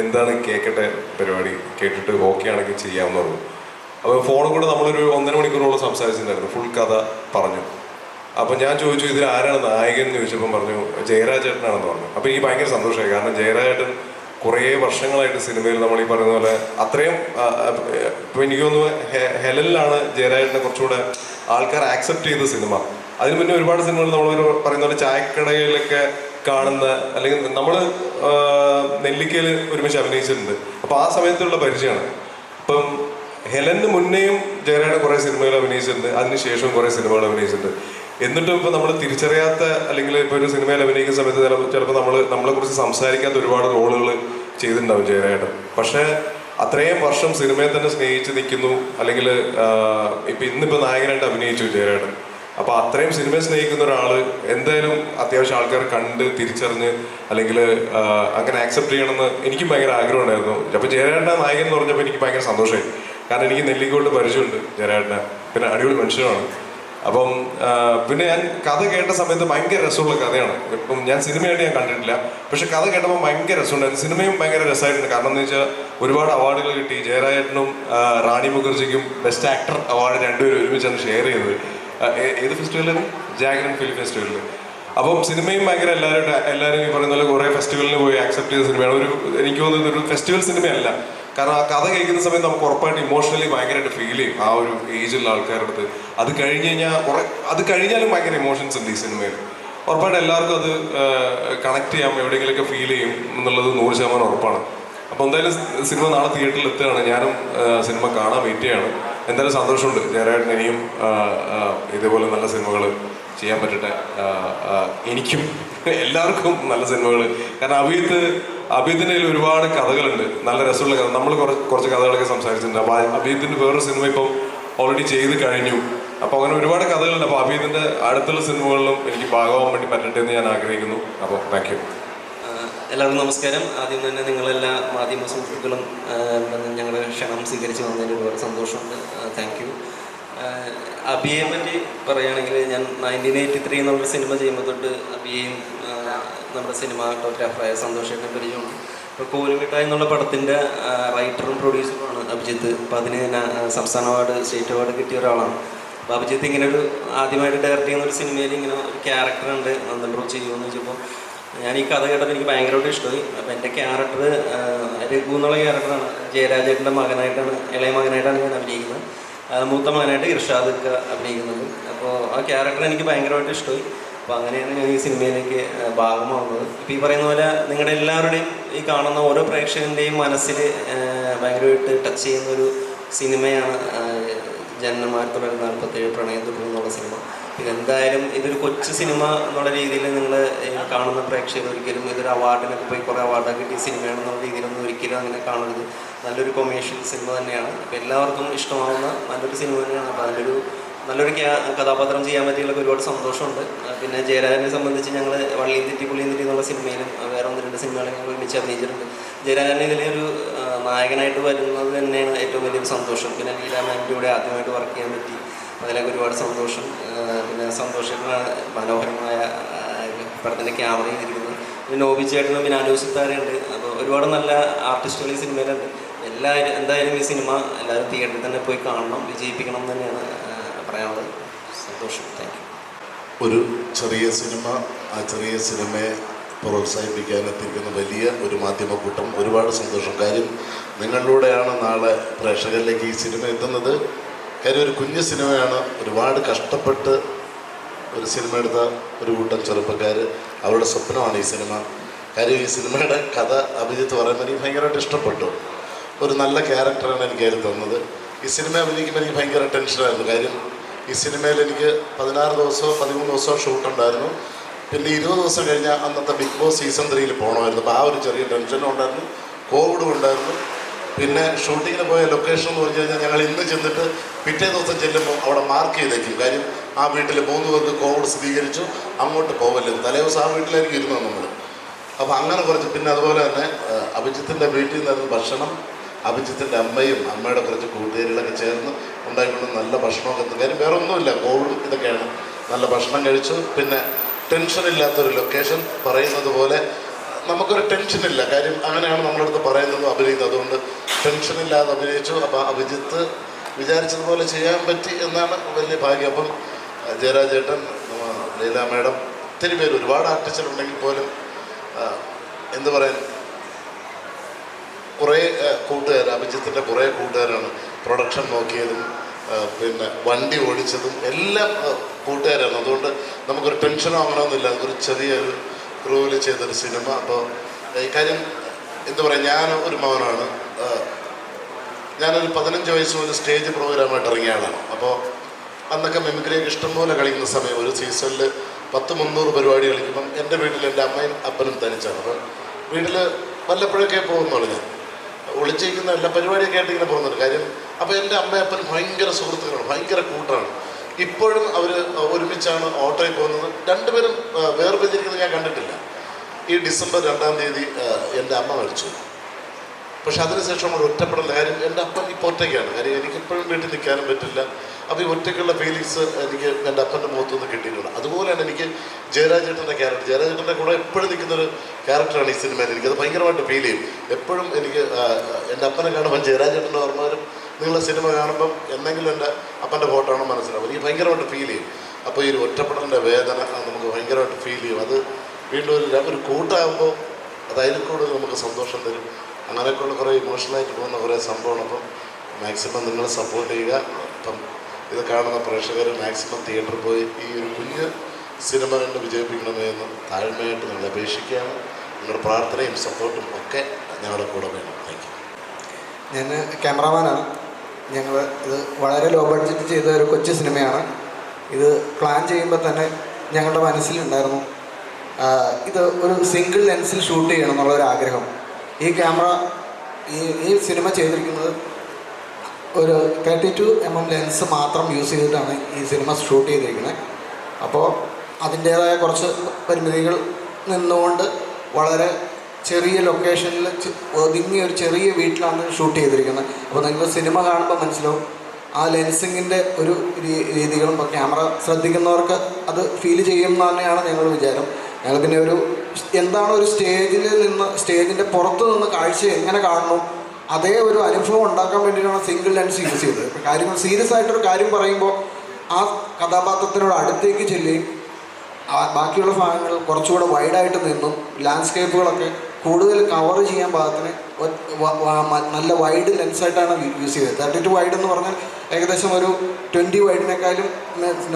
എന്താണ് കേൾക്കട്ടെ പരിപാടി. കേട്ടിട്ട് ഓക്കെ ആണെങ്കിൽ ചെയ്യാമെന്ന് പറഞ്ഞു അപ്പോൾ ഫോണിൽ കൂടെ നമ്മളൊരു ഒന്നര മണിക്കൂറോളം സംസാരിച്ചിട്ടുണ്ടായിരുന്നു. ഫുൾ കഥ പറഞ്ഞു. അപ്പം ഞാൻ ചോദിച്ചു ഇതിൽ ആരാണ് നായകൻ? എന്ന് ചോദിച്ചപ്പം പറഞ്ഞു ജയരാജേട്ടനാണെന്ന് പറഞ്ഞു. അപ്പോൾ എനിക്ക് ഭയങ്കര സന്തോഷമായി. കാരണം ജയരാജേട്ടൻ കുറെ വർഷങ്ങളായിട്ട് സിനിമയിൽ നമ്മൾ ഈ പറയുന്ന പോലെ അത്രയും ഇപ്പം എനിക്ക് തോന്നുന്നു ഹെലലിലാണ് ജയരാജേട്ടനെ കുറച്ചുകൂടെ ആൾക്കാർ ആക്സെപ്റ്റ് ചെയ്ത സിനിമ. അതിന് മുന്നേ ഒരുപാട് സിനിമകൾ നമ്മൾ പറയുന്ന പോലെ ചായക്കടയിലൊക്കെ കാണുന്ന അല്ലെങ്കിൽ നമ്മൾ നെല്ലിക്കയിൽ ഒരുമിച്ച് അഭിനയിച്ചിട്ടുണ്ട്. അപ്പോൾ ആ സമയത്തുള്ള പരിചയമാണ്. ഇപ്പം ഹെലന് മുന്നേയും ജയരാജൻ കുറേ സിനിമകൾ അഭിനയിച്ചിട്ടുണ്ട്. അതിനുശേഷവും കുറേ സിനിമകൾ അഭിനയിച്ചിട്ടുണ്ട്. എന്നിട്ടും ഇപ്പൊ നമ്മൾ തിരിച്ചറിയാത്ത അല്ലെങ്കിൽ ഇപ്പൊ ഒരു സിനിമയിൽ അഭിനയിക്കുന്ന സമയത്ത് ചിലപ്പോൾ നമ്മൾ നമ്മളെ കുറിച്ച് സംസാരിക്കാത്ത ഒരുപാട് റോളുകൾ ചെയ്തിട്ടുണ്ടാവും ചെയ്യാനായിട്ട് പക്ഷേ അത്രയും വർഷം സിനിമയെ തന്നെ സ്നേഹിച്ച് നിൽക്കുന്നു. അല്ലെങ്കിൽ ഇപ്പൊ ഇന്നിപ്പോ നായകനായിട്ട് അഭിനയിച്ചു ചെയ്യാനായിട്ട് അപ്പോൾ അത്രയും സിനിമയെ സ്നേഹിക്കുന്ന ഒരാൾ എന്തായാലും അത്യാവശ്യം ആൾക്കാർ കണ്ട് തിരിച്ചറിഞ്ഞ് അല്ലെങ്കിൽ അങ്ങനെ ആക്സെപ്റ്റ് ചെയ്യണമെന്ന് എനിക്കും ഭയങ്കര ആഗ്രഹം ഉണ്ടായിരുന്നു അപ്പോൾ ജയരാട്ട നായകൻ എന്ന് പറഞ്ഞപ്പോൾ എനിക്ക് ഭയങ്കര സന്തോഷമായി. കാരണം എനിക്ക് നെല്ലിക്കോട്ട് പരിചയമുണ്ട് ജയരാട്ടനെ പിന്നെ അടിപൊളി മനുഷ്യനാണ്. അപ്പം പിന്നെ ഞാൻ കഥ കേട്ട സമയത്ത് ഭയങ്കര രസമുള്ള കഥയാണ്. ഇപ്പം ഞാൻ സിനിമയായിട്ട് ഞാൻ കണ്ടിട്ടില്ല. പക്ഷെ കഥ കേട്ടപ്പോൾ ഭയങ്കര രസമുണ്ടായിരുന്നു സിനിമയും ഭയങ്കര രസമായിട്ടുണ്ട്. കാരണം എന്ന് വെച്ചാൽ ഒരുപാട് അവാർഡുകൾ കിട്ടി. ജയരാജനും റാണി മുഖർജിക്കും ബെസ്റ്റ് ആക്ടർ അവാർഡ് രണ്ടുപേരും ഒരുമിച്ചാണ് ഷെയർ ചെയ്തത്. ഏത് ഫെസ്റ്റിവലാണ് ജാഗ്രൻ ഫിലിം ഫെസ്റ്റിവലിൽ അപ്പം സിനിമയും ഭയങ്കര എല്ലാവരും എല്ലാവരും ഈ പറയുന്ന പോലെ കുറേ ഫെസ്റ്റിവലിന് പോയി ആക്സെപ്റ്റ് ചെയ്ത സിനിമയാണ്. ഒരു എനിക്ക് തോന്നുന്നത് ഒരു ഫെസ്റ്റിവൽ സിനിമയല്ല. കാരണം ആ കഥ കേൾക്കുന്ന സമയത്ത് നമുക്ക് ഉറപ്പായിട്ട് ഇമോഷണലി ഭയങ്കരമായിട്ട് ഫീൽ ചെയ്യും ആ ഒരു ഏജിലുള്ള ആൾക്കാരുടെ അടുത്ത്. അത് കഴിഞ്ഞ് കഴിഞ്ഞാൽ കുറെ അത് കഴിഞ്ഞാലും ഭയങ്കര ഇമോഷൻസ് ഉണ്ട് ഈ സിനിമയിൽ ഉറപ്പായിട്ട് എല്ലാവർക്കും അത് കണക്ട് ചെയ്യാം എവിടെയെങ്കിലുമൊക്കെ ഫീൽ ചെയ്യും എന്നുള്ളത് നൂറ് ശതമാനം ഉറപ്പാണ്. അപ്പോൾ എന്തായാലും സിനിമ നാളെ തിയേറ്ററിൽ എത്തുകയാണ്. ഞാനും സിനിമ കാണാൻ വെയിറ്റ് ചെയ്യാണ് എന്തായാലും സന്തോഷമുണ്ട്. ജയരാജൻ ഇനിയും ഇതേപോലെ നല്ല സിനിമകൾ ചെയ്യാൻ പറ്റട്ടെ. എനിക്കും എല്ലാവർക്കും നല്ല സിനിമകൾ. കാരണം അഭിയത്ത് അഭിയത്തിന്റെ കയ്യിൽ ഒരുപാട് കഥകളുണ്ട്. നല്ല രസമുള്ള കഥ. നമ്മൾ കുറച്ച് കഥകളൊക്കെ സംസാരിച്ചിട്ടുണ്ട്. അപ്പോൾ അഭിയത്തിന്റെ വേറൊരു സിനിമ ഇപ്പം ഓൾറെഡി ചെയ്ത് കഴിഞ്ഞു. അപ്പോൾ അങ്ങനെ ഒരുപാട് കഥകളുണ്ട്. അപ്പോൾ അഭിയത്തിന്റെ അടുത്തുള്ള സിനിമകളിലും എനിക്ക് ഭാഗമാകാൻ വേണ്ടി പറ്റട്ടെ എന്ന് ഞാൻ ആഗ്രഹിക്കുന്നു. അപ്പോൾ താങ്ക് എല്ലാവർക്കും നമസ്കാരം. ആദ്യം തന്നെ നിങ്ങളെല്ലാ മാധ്യമ സുഹൃത്തുക്കളും ഞങ്ങളുടെ ക്ഷണം സ്വീകരിച്ച് വന്നതിൽ ഒരുപാട് സന്തോഷമുണ്ട്. താങ്ക് യു അബിയെ പറ്റി പറയുകയാണെങ്കിൽ ഞാൻ നയന്റീൻ എയ്റ്റി ത്രീ എന്നുള്ള സിനിമ ചെയ്യുമ്പോൾ തൊട്ട് അബിയെയും നമ്മുടെ നമ്മുടെ ഫോട്ടോഗ്രാഫറായ സന്തോഷമൊക്കെ പരിചയമുണ്ട്. ഇപ്പോൾ കോലുമിട്ടായി എന്നുള്ള പടത്തിന്റെ റൈറ്ററും പ്രൊഡ്യൂസറുമാണ് അഭിജിത്ത്. അപ്പോൾ അതിന് സംസ്ഥാന അവാർഡ് സ്റ്റേറ്റ് അവാർഡ് കിട്ടിയ ഒരാളാണ്. അപ്പോൾ അഭിജിത്ത് ഇങ്ങനെ ഒരു ആദ്യമായിട്ട് ഡയറക്റ്റ് ചെയ്യുന്ന ഒരു സിനിമയിൽ ഇങ്ങനെ ഒരു ക്യാരക്ടറുണ്ട് നന്ദൻ ചെയ്യുമെന്ന് ചോദിച്ചപ്പോൾ ഞാൻ ഈ കഥ കേട്ടപ്പോൾ എനിക്ക് ഭയങ്കരമായിട്ട് ഇഷ്ടമായി. അപ്പോൾ എന്റെ ക്യാരക്ടർ രഘു എന്നുള്ള ക്യാരക്ടറാണ് ജയരാജേട്ടന്റെ മകനായിട്ടാണ് ഇളയ മകനായിട്ടാണ് ഞാൻ അഭിനയിക്കുന്നത്. മൂത്ത മകനായിട്ട് ഇർഷാദ് ഒക്കെ അഭിനയിക്കുന്നുണ്ട് അപ്പോൾ ആ ക്യാരക്ടർ എനിക്ക് ഭയങ്കരമായിട്ട് ഇഷ്ടമായി. അപ്പോൾ അങ്ങനെയാണ് ഞാൻ ഈ സിനിമയിലേക്ക് ഭാഗമാകുന്നത് ഇപ്പോൾ ഈ പറയുന്ന പോലെ നിങ്ങളുടെ എല്ലാവരുടെയും ഈ കാണുന്ന ഓരോ പ്രേക്ഷകന്റെയും മനസ്സിൽ ഭയങ്കരമായിട്ട് ടച്ച് ചെയ്യുന്ന ഒരു സിനിമയാണ് ജനനം ആയിരത്തി തൊള്ളായിരത്തി നാൽപ്പത്തേഴ് പ്രണയം എന്നുള്ള സിനിമ. പിന്നെ എന്തായാലും ഇതൊരു കൊച്ചു സിനിമ എന്നുള്ള രീതിയിൽ നിങ്ങൾ കാണുന്ന പ്രേക്ഷകർ ഒരിക്കലും ഇതൊരു അവാർഡിനൊക്കെ പോയി കുറേ അവാർഡൊക്കെ കിട്ടിയ സിനിമയാണെന്നുള്ള രീതിയിലൊന്നും ഒരിക്കലും അങ്ങനെ കാണരുത്. നല്ലൊരു കൊമേഴ്ഷ്യൽ സിനിമ തന്നെയാണ്. അപ്പോൾ എല്ലാവർക്കും ഇഷ്ടമാവുന്ന നല്ലൊരു സിനിമ തന്നെയാണ്. അപ്പോൾ അതിലൊരു നല്ലൊരു കഥാപാത്രം ചെയ്യാൻ പറ്റിയുള്ള ഒരുപാട് സന്തോഷമുണ്ട്. പിന്നെ ജയരാജനെ സംബന്ധിച്ച് ഞങ്ങൾ വള്ളിയും തെറ്റി പുള്ളിയും തെറ്റി എന്നുള്ള സിനിമയിലും വേറെ ഒന്ന് രണ്ട് സിനിമകളും ഞങ്ങൾ ഒരുമിച്ച് അഭിനയിച്ചിട്ടുണ്ട്. ജയരാജനെ ഇതിലെ ഒരു നായകനായിട്ട് വരുന്നത് തന്നെയാണ് ഏറ്റവും വലിയൊരു സന്തോഷം. പിന്നെ ലീല മാമിന്റെ കൂടെ ആദ്യമായിട്ട് വർക്ക് ചെയ്യാൻ പറ്റി. അതിലൊക്കെ ഒരുപാട് സന്തോഷം. പിന്നെ സന്തോഷങ്ങളാണ് മനോഹരമായ പടത്തിന്റെ ക്യാമറ ചെയ്തിരിക്കുന്നത് പിന്നെ നോബി ചേട്ടനും പിന്നെ അനുസിത്താരുണ്ട് അപ്പോൾ ഒരുപാട് നല്ല ആർട്ടിസ്റ്റുകൾ ഈ സിനിമയിലുണ്ട്. എല്ലാവരും എന്തായാലും ഈ സിനിമ എല്ലാവരും തിയേറ്ററിൽ തന്നെ പോയി കാണണം വിജയിപ്പിക്കണം എന്ന് തന്നെയാണ് പറയാനുള്ളത്. സന്തോഷം. താങ്ക് ഒരു ചെറിയ സിനിമ ആ ചെറിയ സിനിമയെ പ്രോത്സാഹിപ്പിക്കാൻ എത്തിക്കുന്ന വലിയ ഒരു മാധ്യമക്കൂട്ടം. ഒരുപാട് സന്തോഷം. കാര്യം നിങ്ങളിലൂടെയാണ് നാളെ പ്രേക്ഷകരിലേക്ക് ഈ സിനിമ എത്തുന്നത്. കാര്യം ഒരു കുഞ്ഞു സിനിമയാണ്. ഒരുപാട് കഷ്ടപ്പെട്ട് ഒരു സിനിമ എടുത്ത ഒരു കൂട്ടം ചെറുപ്പക്കാർ അവരുടെ സ്വപ്നമാണ് ഈ സിനിമ. കാര്യം ഈ സിനിമയുടെ കഥ അഭിജിത്ത് പറയുമ്പോൾ എനിക്ക് ഭയങ്കരമായിട്ട് ഇഷ്ടപ്പെട്ടു. ഒരു നല്ല ക്യാരക്ടറാണ് എനിക്ക് അതിൽ തന്നത്. ഈ സിനിമ അഭിനയിക്കുമ്പോൾ എനിക്ക് ഭയങ്കര ടെൻഷനായിരുന്നു. കാര്യം ഈ സിനിമയിൽ എനിക്ക് പതിനാറ് ദിവസമോ പതിമൂന്ന് ദിവസമോ ഷൂട്ടുണ്ടായിരുന്നു. പിന്നെ ഇരുപത് ദിവസം കഴിഞ്ഞ അന്നത്തെ ബിഗ് ബോസ് സീസൺ ത്രീയിൽ പോകണമായിരുന്നു അപ്പോൾ ആ ഒരു ചെറിയ ടെൻഷനും ഉണ്ടായിരുന്നു. കോവിഡും ഉണ്ടായിരുന്നു. പിന്നെ ഷൂട്ടിങ്ങിന് പോയ ലൊക്കേഷൻ എന്ന് പറഞ്ഞു കഴിഞ്ഞാൽ ഞങ്ങൾ ഇന്ന് ചെന്നിട്ട് പിറ്റേ ദിവസം ചെല്ലുമ്പോൾ അവിടെ മാർക്ക് ചെയ്തേക്കും. കാര്യം ആ വീട്ടിൽ മൂന്ന് പേർക്ക് കോവിഡ് സ്ഥിരീകരിച്ചു. അങ്ങോട്ട് പോകല്ലെന്ന് തലേ ദിവസം ആ വീട്ടിലായിരിക്കും ഇരുന്നത് നമ്മൾ. അപ്പോൾ അങ്ങനെ കുറച്ച് പിന്നെ അതുപോലെ തന്നെ അഭിജിത്തിന്റെ വീട്ടിൽ നിന്നായിരുന്നു ഭക്ഷണം. അഭിജിത്തിന്റെ അമ്മയും അമ്മയുടെ കുറച്ച് കൂട്ടുകാരികളൊക്കെ ചേർന്ന് ഉണ്ടായിക്കൊണ്ട് നല്ല ഭക്ഷണമൊക്കെ. കാര്യം വേറെ ഒന്നുമില്ല കോവിഡ് ഇതൊക്കെയാണ്. നല്ല ഭക്ഷണം കഴിച്ചു. പിന്നെ ടെൻഷൻ ഇല്ലാത്തൊരു ലൊക്കേഷൻ പറയുന്നത് പോലെ നമുക്കൊരു ടെൻഷനില്ല. കാര്യം അങ്ങനെയാണ് നമ്മളടുത്ത് പറയുന്നത് അഭിനയിക്കുന്നത് അതുകൊണ്ട് ടെൻഷനില്ലാതെ അഭിനയിച്ചു. അപ്പോൾ അഭിജിത്ത് വിചാരിച്ചതുപോലെ ചെയ്യാൻ പറ്റി എന്നാണ് വലിയ ഭാഗ്യം. അപ്പം ജയരാജേട്ടൻ ലീല മേഡം ഒത്തിരി പേര് ഒരുപാട് ആർട്ടിസ്റ്റുകളുണ്ടെങ്കിൽ പോലും എന്തു പറയാൻ കുറേ കൂട്ടുകാർ അഭിജിത്തിന്റെ കുറേ കൂട്ടുകാരാണ് പ്രൊഡക്ഷൻ നോക്കിയതും പിന്നെ വണ്ടി ഓടിച്ചതും എല്ലാം കൂട്ടുകാരാണ്. അതുകൊണ്ട് നമുക്കൊരു ടെൻഷനോ അങ്ങനെയൊന്നുമില്ല ഒരു ചെറിയൊരു ക്രൂവിൽ ചെയ്തൊരു സിനിമ അപ്പോൾ കാര്യം എന്താ പറയുക ഞാൻ ഒരു മകനാണ്. ഞാനൊരു പതിനഞ്ച് വയസ്സ് മുതൽ സ്റ്റേജ് പ്രോഗ്രാമായിട്ട് ഇറങ്ങിയ ആളാണ്. അപ്പോൾ അന്നൊക്കെ മെമിക്രിയൊക്കെ ഇഷ്ടംപോലെ കളിക്കുന്ന സമയം ഒരു സീസണിൽ പത്ത് മുന്നൂറ് പരിപാടി കളിക്കുമ്പം എന്റെ വീട്ടിൽ എന്റെ അമ്മയും അപ്പനും തനിച്ചാണ്. അപ്പം വീട്ടിൽ വല്ലപ്പോഴൊക്കെ പോകുന്നുള്ളൂ ഞാൻ. ഒളിച്ചിരിക്കുന്ന എല്ലാ പരിപാടിയൊക്കെ ആയിട്ട് ഇങ്ങനെ പോകുന്നുണ്ട്. കാര്യം അപ്പോൾ എന്റെ അമ്മയപ്പൻ ഭയങ്കര സുഹൃത്തുക്കളാണ് ഭയങ്കര കൂട്ടാണ് ഇപ്പോഴും അവർ ഒരുമിച്ചാണ് ഓട്ടോയിൽ പോകുന്നത്. രണ്ടുപേരും ആ, വേർപിരിച്ചിരിക്കുന്നത് ഞാൻ കണ്ടിട്ടില്ല. ഈ ഡിസംബർ രണ്ടാം തീയതി എന്റെ അമ്മ മരിച്ചു. പക്ഷെ അതിനുശേഷം ഒരു ഒറ്റപ്പെടൽ കാര്യം എന്റെ അപ്പൻ ഇപ്പോൾ ഒറ്റയ്ക്കാണ്. കാര്യം എനിക്കിപ്പോഴും വീട്ടിൽ നിൽക്കാനും പറ്റില്ല. അപ്പോൾ ഈ ഒറ്റയ്ക്കുള്ള ഫീലിങ്സ് എനിക്ക് എന്റെ അപ്പന്റെ മുഖത്തു നിന്ന് കിട്ടിയിട്ടുണ്ട്. അതുപോലെയാണ് എനിക്ക് ജയരാജേട്ടന്റെ ക്യാരക്ടർ ജയരാജേട്ടന്റെ കൂടെ എപ്പോഴും നിൽക്കുന്നൊരു ക്യാരക്ടറാണ് ഈ സിനിമയിൽ എനിക്കത് ഭയങ്കരമായിട്ട് ഫീൽ ചെയ്യും. എപ്പോഴും എനിക്ക് എന്റെ അപ്പനെ കാണുമ്പോൾ ജയരാജേട്ടന്റെ ഓർമ്മ വരും. നിങ്ങളെ സിനിമ കാണുമ്പം എന്തെങ്കിലും എന്റെ അപ്പന്റെ ഫോട്ടോ ആണോ മനസ്സിലാവും എനിക്ക് ഭയങ്കരമായിട്ട് ഫീൽ ചെയ്യും. അപ്പോൾ ഈ ഒരു ഒറ്റപ്പെടലിന്റെ വേദന നമുക്ക് ഭയങ്കരമായിട്ട് ഫീൽ ചെയ്യും. അത് വീണ്ടും ഒരു ഒരു കൂട്ടാകുമ്പോൾ അത് അതിൽ കൂടുതൽ നമുക്ക് സന്തോഷം തരും. അങ്ങനെയൊക്കെയുള്ള കുറേ ഇമോഷണലായിട്ട് പോകുന്ന കുറേ സംഭവമാണ്. അപ്പം മാക്സിമം നിങ്ങൾ സപ്പോർട്ട് ചെയ്യുക. അപ്പം ഇത് കാണുന്ന പ്രേക്ഷകർ മാക്സിമം തിയേറ്ററിൽ പോയി ഈ ഒരു കുഞ്ഞ് സിനിമ കണ്ട് വിജയിപ്പിക്കണമേ എന്ന് താഴ്മയായിട്ട് നിങ്ങൾ അപേക്ഷിക്കുകയാണ്. നിങ്ങളുടെ പ്രാർത്ഥനയും സപ്പോർട്ടും ഒക്കെ ഞങ്ങളുടെ കൂടെ വേണം. താങ്ക് യു ഞാൻ ക്യാമറാമാനാണ്. ഞങ്ങൾ ഇത് വളരെ ലോ ബഡ്ജറ്റ് ചെയ്ത ഒരു കൊച്ചു സിനിമയാണ്. ഇത് പ്ലാൻ ചെയ്യുമ്പോൾ തന്നെ ഞങ്ങളുടെ മനസ്സിലുണ്ടായിരുന്നു. ഇത് ഒരു സിംഗിൾ ലെൻസിൽ ഷൂട്ട് ചെയ്യണം എന്നുള്ളൊരു ആഗ്രഹം. ഈ ക്യാമറ ഈ ഈ സിനിമ ചെയ്തിരിക്കുന്നത് ഒരു thirty two M M lens മാത്രം യൂസ് ചെയ്തിട്ടാണ് ഈ സിനിമ ഷൂട്ട് ചെയ്തിരിക്കുന്നത്. അപ്പോൾ അതിന്റേതായ കുറച്ച് പരിമിതികൾ നിന്നുകൊണ്ട് വളരെ ചെറിയ ലൊക്കേഷനിൽ ഒതുങ്ങിയ ഒരു ചെറിയ വീട്ടിലാണ് ഷൂട്ട് ചെയ്തിരിക്കുന്നത്. അപ്പോൾ നിങ്ങൾ സിനിമ കാണുമ്പോൾ മനസ്സിലാവും ആ ലെൻസിങ്ങിന്റെ ഒരു രീതികളും ഇപ്പോൾ ക്യാമറ ശ്രദ്ധിക്കുന്നവർക്ക് അത് ഫീൽ ചെയ്യും എന്ന് തന്നെയാണ് ഞങ്ങൾ വിചാരം. ഞങ്ങൾ പിന്നെ ഒരു എന്താണ് ഒരു സ്റ്റേജിൽ നിന്ന് സ്റ്റേജിന്റെ പുറത്ത് നിന്ന് കാഴ്ച എങ്ങനെ കാണുന്നു അതേ ഒരു അനുഭവം ഉണ്ടാക്കാൻ വേണ്ടിയിട്ടാണ് സിംഗിൾ ലെൻസ് യൂസ് ചെയ്തത്. കാര്യങ്ങൾ സീരിയസ് ആയിട്ടൊരു കാര്യം പറയുമ്പോൾ ആ കഥാപാത്രത്തിനോട് അടുത്തേക്ക് ചെല്ലുകയും ബാക്കിയുള്ള ഭാഗങ്ങൾ കുറച്ചുകൂടെ വൈഡായിട്ട് നിന്നും ലാൻഡ്സ്കേപ്പുകളൊക്കെ കൂടുതൽ കവർ ചെയ്യാൻ പാകത്തിന് നല്ല വൈഡ് ലെൻസായിട്ടാണ് യൂസ് ചെയ്തത്. തേർട്ടി ടു വൈഡ് എന്ന് പറഞ്ഞാൽ ഏകദേശം ഒരു ട്വന്റി വൈഡിനേക്കാളും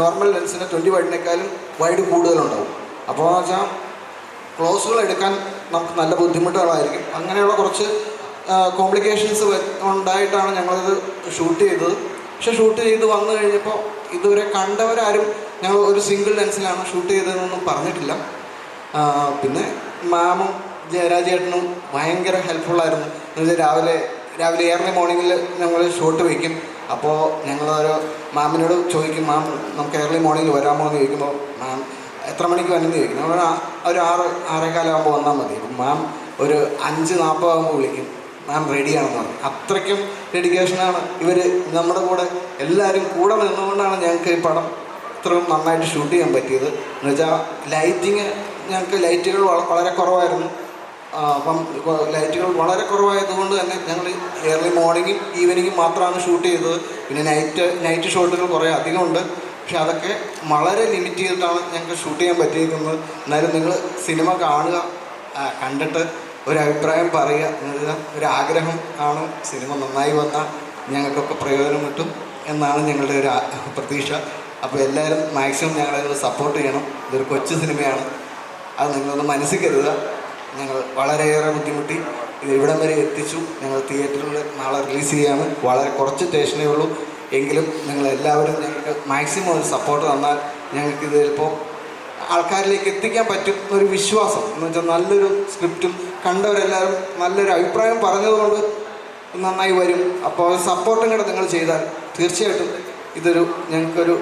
നോർമൽ ലെൻസിന് ട്വന്റി വൈഡിനേക്കാളും വൈഡ് കൂടുതലുണ്ടാവും. അപ്പോൾ എന്ന് വെച്ചാൽ ക്ലോസുകൾ എടുക്കാൻ നമുക്ക് നല്ല ബുദ്ധിമുട്ടുകളായിരിക്കും. അങ്ങനെയുള്ള കുറച്ച് കോംപ്ലിക്കേഷൻസ് ഉണ്ടായിട്ടാണ് ഞങ്ങളിത് ഷൂട്ട് ചെയ്തത്. പക്ഷെ ഷൂട്ട് ചെയ്ത് വന്നു കഴിഞ്ഞപ്പോൾ ഇതുവരെ കണ്ടവരാരും ഞങ്ങൾ ഒരു സിംഗിൾ ലെൻസിലാണ് ഷൂട്ട് ചെയ്തതെന്നൊന്നും പറഞ്ഞിട്ടില്ല. പിന്നെ മാമും ജയരാജേട്ടനും ഭയങ്കര ഹെൽപ്ഫുള്ളായിരുന്നു എന്നുവെച്ചാൽ രാവിലെ രാവിലെ ഏർലി മോർണിംഗിൽ ഞങ്ങൾ ഷോട്ട് വയ്ക്കും അപ്പോൾ ഞങ്ങളൊരു മാമിനോട് ചോദിക്കും മാം നമുക്ക് ഏർലി മോർണിംഗിൽ വരാമോ? എന്ന് ചോദിക്കുമ്പോൾ മാം എത്ര മണിക്ക് വന്നെന്ന് ചോദിക്കും. നമ്മൾ ഒരു ആറ് ആറേകാലാകുമ്പോൾ വന്നാൽ മതി. മാം ഒരു അഞ്ച് നാൽപ്പതാകുമ്പോൾ വിളിക്കും. മാം റെഡിയാണെന്ന് പറഞ്ഞു. അത്രയ്ക്കും ഡെഡിക്കേഷനാണ് ഇവർ നമ്മുടെ കൂടെ എല്ലാവരും കൂടെ നിന്നുകൊണ്ടാണ് ഞങ്ങൾക്ക് ഈ പടം ഇത്രയും നന്നായിട്ട് ഷൂട്ട് ചെയ്യാൻ പറ്റിയത്. എന്ന് വെച്ചാൽ ലൈറ്റിങ് ഞങ്ങൾക്ക് ലൈറ്റുകൾ വളരെ കുറവായിരുന്നു. അപ്പം ലൈറ്റുകൾ വളരെ കുറവായതുകൊണ്ട് തന്നെ ഞങ്ങൾ ഏർലി മോർണിംഗും ഈവനിങ്ങും മാത്രമാണ് ഷൂട്ട് ചെയ്തത്. പിന്നെ നൈറ്റ് നൈറ്റ് ഷോട്ടുകൾ കുറേ അധികമുണ്ട്. പക്ഷെ അതൊക്കെ വളരെ ലിമിറ്റ് ചെയ്തിട്ടാണ് ഞങ്ങൾക്ക് ഷൂട്ട് ചെയ്യാൻ പറ്റിയിരിക്കുന്നത്. എന്നാലും നിങ്ങൾ സിനിമ കാണുക കണ്ടിട്ട് ഒരു അഭിപ്രായം പറയുക എന്നുള്ള ഒരു ആഗ്രഹം ആണ് സിനിമ നന്നായി വന്നാൽ ഞങ്ങൾക്കൊക്കെ പ്രയോജനം കിട്ടും എന്നാണ് ഞങ്ങളുടെ ഒരു പ്രതീക്ഷ. അപ്പോൾ എല്ലാവരും മാക്സിമം ഞങ്ങളെ സപ്പോർട്ട് ചെയ്യണം. ഇതൊരു കൊച്ചു സിനിമയാണ് അത് നിങ്ങളൊന്ന് മനസ്സിൽ കരുതുക. ഞങ്ങൾ വളരെയേറെ ബുദ്ധിമുട്ടി. ഇവിടം വരെ എത്തിച്ചു. ഞങ്ങൾ തിയേറ്ററിൽ നാളെ റിലീസ് ചെയ്യാണ്. വളരെ കുറച്ച് സ്റ്റേഷനേ ഉള്ളൂ. എങ്കിലും നിങ്ങൾ എല്ലാവരും ഞങ്ങൾക്ക് മാക്സിമം ഒരു സപ്പോർട്ട് തന്നാൽ ഞങ്ങൾക്ക് ചിലപ്പോൾ ആൾക്കാരിലേക്ക് എത്തിക്കാൻ പറ്റും ഒരു വിശ്വാസം. എന്ന് വെച്ചാൽ നല്ലൊരു സ്ക്രിപ്റ്റും കണ്ടവരെല്ലാവരും നല്ലൊരു അഭിപ്രായം പറഞ്ഞതുകൊണ്ട് നന്നായി വരും. അപ്പോൾ സപ്പോർട്ടും കൂടെ നിങ്ങൾ ചെയ്താൽ തീർച്ചയായിട്ടും ഇതൊരു ഞങ്ങൾക്കൊരു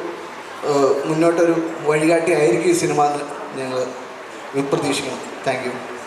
മുന്നോട്ടൊരു വഴികാട്ടി ആയിരിക്കും ഈ സിനിമ എന്ന് ഞങ്ങൾ പ്രതീക്ഷിക്കണം താങ്ക്